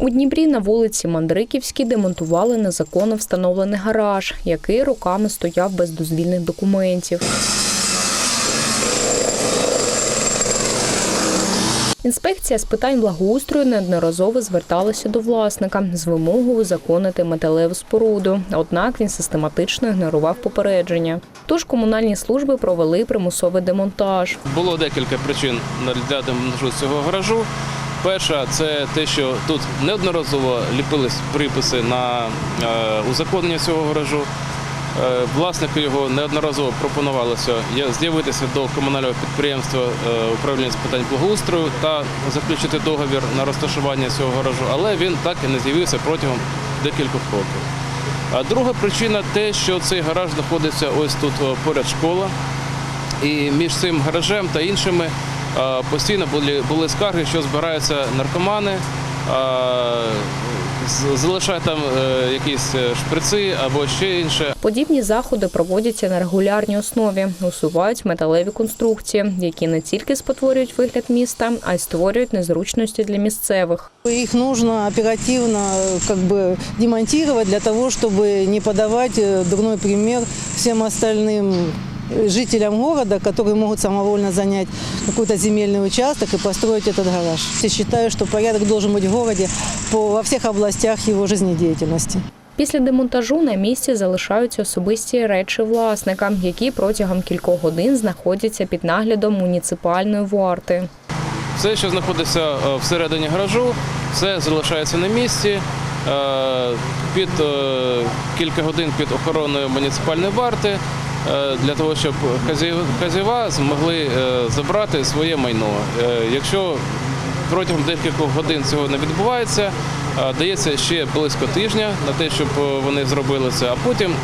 У Дніпрі на вулиці Мандриківській демонтували незаконно встановлений гараж, який роками стояв без дозвільних документів. Інспекція з питань благоустрою неодноразово зверталася до власника з вимогою узаконити металеву споруду. Однак він систематично ігнорував попередження. Тож комунальні служби провели примусовий демонтаж. Було декілька причин для демонтажу цього гаражу. Перша це те, що тут неодноразово ліпились приписи на е, узаконення цього гаражу. Е, Власнику його неодноразово пропонувалося з'явитися до комунального підприємства е, управління з питань благоустрою та заключити договір на розташування цього гаражу, але він так і не з'явився протягом декількох років. А друга причина те, що цей гараж знаходиться ось тут поряд школа. І між цим гаражем та іншими постійно були, були скарги, що збираються наркомани, е, з- залишають там е, якісь е, шприци або ще інше. Подібні заходи проводяться на регулярній основі, усувають металеві конструкції, які не тільки спотворюють вигляд міста, а й створюють незручності для місцевих. Их нужно оперативно э, как бы демонтировать для того, чтобы не подавать э, дурной пример всем остальным э, жителям города, которые могут самовольно занять какой-то земельный участок и построить этот гараж. Я считаю, что порядок должен быть в городе по, во всех областях его жизнедеятельности. Після демонтажу на місці залишаються особисті речі власника, які протягом кількох годин знаходяться під наглядом муніципальної варти. Все, що знаходиться е, всередині гаражу, все залишається на місці. Е, Під е, кілька годин під охороною муніципальної варти е, для того, щоб хазяї- змогли е, забрати своє майно. Е, Якщо протягом декількох годин цього не відбувається, е, дається ще близько тижня на те, щоб е, вони зробили це, а потім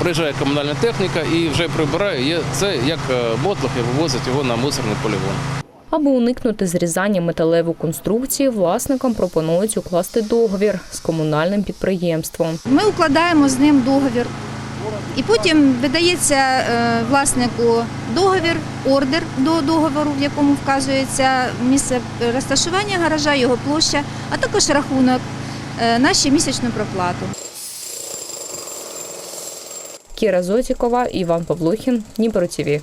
приїжджає комунальна техніка і вже прибирає це як е, мотлох і вивозить його на мусорний полігон. Аби уникнути зрізання металевої конструкції, власникам пропонують укласти договір з комунальним підприємством. Ми укладаємо з ним договір. І потім видається е, власнику договір, ордер до договору, в якому вказується місце розташування гаража, його площа, а також рахунок е, на щомісячну проплату. Кіра Зотікова, Іван Павлухін, Дніпро ТІВІ.